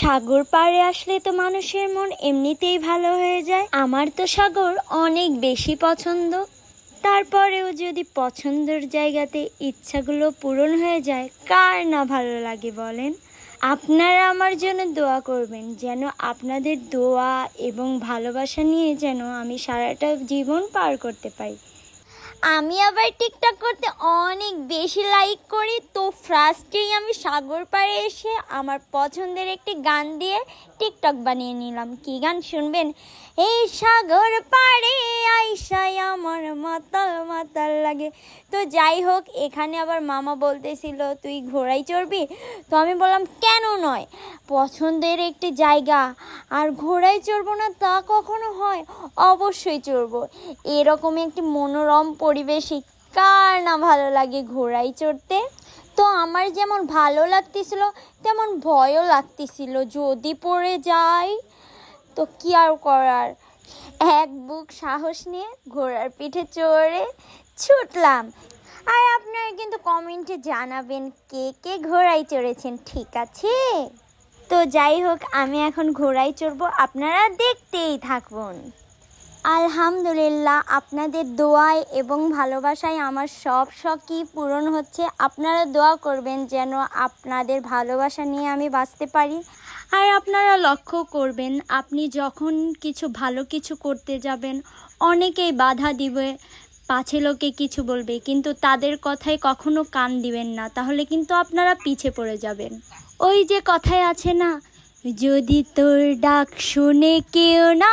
সাগর পাড়ে আসলে তো মানুষের মন এমনিতেই ভালো হয়ে যায়। আমার তো সাগর অনেক বেশি পছন্দ। তারপরেও যদি পছন্দের জায়গাতে ইচ্ছাগুলো পূরণ হয়ে যায়, কার না ভালো লাগে বলেন? আপনারা আমার জন্য দোয়া করবেন যেন আপনাদের দোয়া এবং ভালোবাসা নিয়ে যেন আমি সারাটা জীবন পার করতে পারি। আমি আবার টিকটক করতে অনেক বেশি লাইক করি। তো ফার্স্টেই আমি সাগর পাড়ে এসে আমার পছন্দের একটি গান দিয়ে টিকটক বানিয়ে নিলাম। কি গান শুনবেন? এই সাগর পাড়ে আইসাই আমার মাতাল মাতাল লাগে। তো যাই হোক, এখানে আবার মামা বলতেছিল, তুই ঘোড়াই চড়বি? তো আমি বললাম, কেন নয়। পছন্দের একটি জায়গা। আর ঘোড়ায় চড়বো না তা কখনো হয়? অবশ্যই চড়বো। এরকম একটি মনোরম পরিবেশে কার না ভালো লাগে ঘোড়ায় চড়তে? তো আমার যেমন ভালো লাগতেছিল, তেমন ভয়ও লাগতেছিল যদি পড়ে যাই। তো কি আর করার? এক বুক সাহস নিয়ে ঘোড়ার পিঠে চড়ে ছুটলাম। আর আপনারা কিন্তু কমেন্টে জানাবেন কে কে ঘোড়ায় চড়েছেন, ঠিক আছে? তো যাই হোক, আমি এখন ঘোড়ায় চড়বো, আপনারা দেখতেই থাকুন। আলহামদুলিল্লাহ, আপনাদের দোয়ায় এবং ভালোবাসায় আমার সব শখই পূরণ হচ্ছে। আপনারা দোয়া করবেন যেন আপনাদের ভালোবাসা নিয়ে আমি বাঁচতে পারি। আর আপনারা লক্ষ্য করবেন, আপনি যখন কিছু ভালো কিছু করতে যাবেন, অনেকেই বাধা দিবে, পাছে লোকে কিছু বলবে, কিন্তু তাদের কথায় কখনো কান দিবেন না, তাহলে কিন্তু আপনারা পিছে পড়ে যাবেন। ওই যে কথায় আছে না, যদি তোর ডাক শুনে কেউ না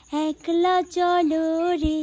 একলা চলো রে।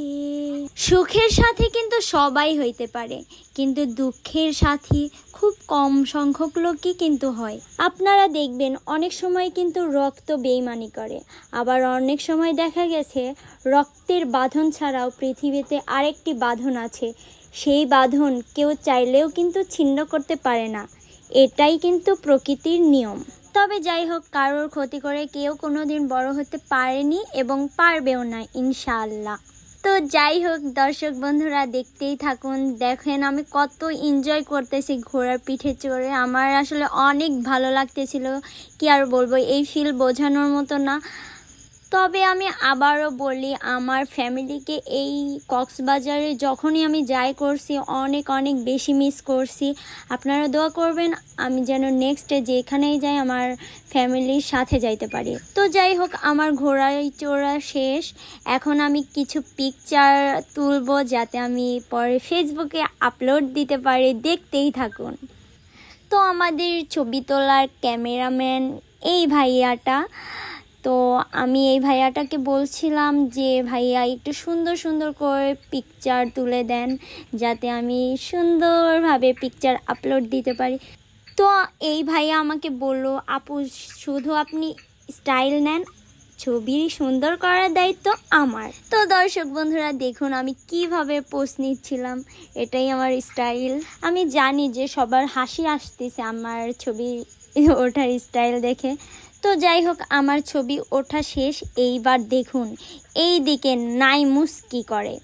সুখের সাথে কিন্তু সবাই হইতে পারে, কিন্তু দুঃখের সাথী খুব কম সংখ্যক লোকই কিন্তু হয়। আপনারা দেখবেন অনেক সময় কিন্তু রক্ত বেইমানি করে। আবার অনেক সময় দেখা গেছে, রক্তের বাঁধন ছাড়াও পৃথিবীতে আরেকটি বাঁধন আছে। সেই বাঁধন কেউ চাইলেও কিন্তু ছিন্ন করতে পারে না। এটাই কিন্তু প্রকৃতির নিয়ম। তবে যাই হোক, কারোর ক্ষতি করে কেউ কোনো দিন বড় হতে পারেনি এবং পারবেও না ইনশাল্লাহ তো যাই হোক, দর্শক বন্ধুরা, দেখতেই থাকুন। দেখেন, আমি কত এনজয় করতেছি ঘোড়ার পিঠে চড়ে। আমার আসলে অনেক ভালো লাগতেছিল। কি আর বলব, এই ফিল বোঝানোর মতো না। তবে আমি আবারও বলি, আমার ফ্যামিলিকে এই কক্সবাজারে যখনই আমি যাই করছি, অনেক অনেক বেশি মিস করছি। আপনারা দোয়া করবেন, আমি যেন নেক্সটে যেখানেই যাই, আমার ফ্যামিলির সাথে যাইতে পারি। তো যাই হোক, আমার ঘোড়ায় চড়া শেষ। এখন আমি কিছু পিকচার তুলবো, যাতে আমি পরে ফেসবুকে আপলোড দিতে পারি। দেখতেই থাকুন। তো আমাদের ছবি তোলার ক্যামেরাম্যান এই ভাইয়াটা। তো আমি এই ভাইয়াটাকে বলছিলাম যে, ভাইয়া, একটু সুন্দর সুন্দর করে পিকচার তুলে দেন, যাতে আমি সুন্দরভাবে পিকচার আপলোড দিতে পারি। তো এই ভাইয়া আমাকে বলল, আপু, শুধু আপনি স্টাইল নেন ছবি সুন্দর করার দায়িত্ব আমার। তো দর্শক বন্ধুরা, দেখুন আমি কীভাবে পোস্ট নিচ্ছিলাম। এটাই আমার স্টাইল আমি জানি যে সবার হাসি আসতেছে আমার ছবি ওঠার স্টাইল দেখে। তো যাই হোক, আমার ছবি ওঠা শেষ। এইবার দেখুন এই দিকে নাইমুস কি করে?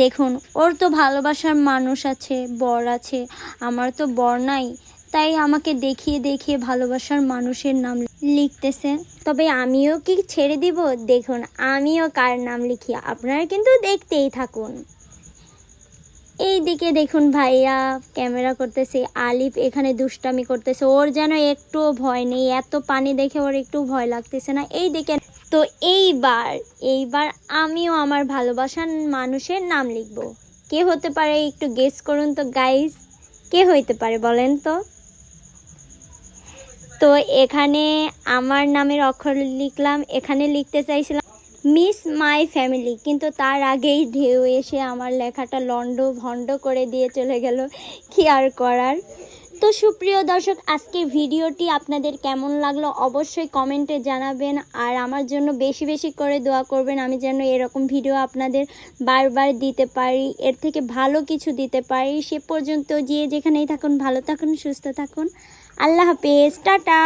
দেখুন, ওর তো ভালোবাসার মানুষ আছে, বর আছে। আমার তো বর নাই, তাই আমাকে দেখিয়ে দেখিয়ে ভালোবাসার মানুষের নাম লিখতেছে। তবে আমিও কি ছেড়ে দিব? দেখুন, আমিও কার নাম লিখি, আপনারা কিন্তু দেখতেই থাকুন। এই দিকে দেখুন ভাইয়া, ক্যামেরা করতেছে, আলিফ এখানে দুষ্টামি করতেছে, ওর যেন একটু ভয় নেই, এত পানি দেখে ওর একটু ভয় লাগতেছে না। এই দিকে তো এইবার এইবার আমিও আমার ভালোবাসার মানুষের নাম লিখব। কে হতে পারে একটু গেস করুন তো গাইস কে হইতে পারে বলেন তো? তো এখানে আমার নামের অক্ষর লিখলাম, এখানে লিখতে চাইছিলাম মিস মাই ফ্যামিলি কিন্তু তার আগেই ঢেউ এসে আমার লেখাটা লন্ড ভণ্ড করে দিয়ে চলে গেল কি আর করার। তো সুপ্রিয় দর্শক, আজকে ভিডিওটি আপনাদের কেমন লাগল অবশ্যই কমেন্টে জানাবেন, আর আমার জন্য বেশি বেশি করে দোয়া করবেন, আমি যেন এরকম ভিডিও আপনাদের বারবার দিতে পারি, এর থেকে ভালো কিছু দিতে পারি। সে পর্যন্ত যে যেখানেই থাকুন, ভালো থাকুন, সুস্থ থাকুন। আল্লাহ হাফেজ টাটা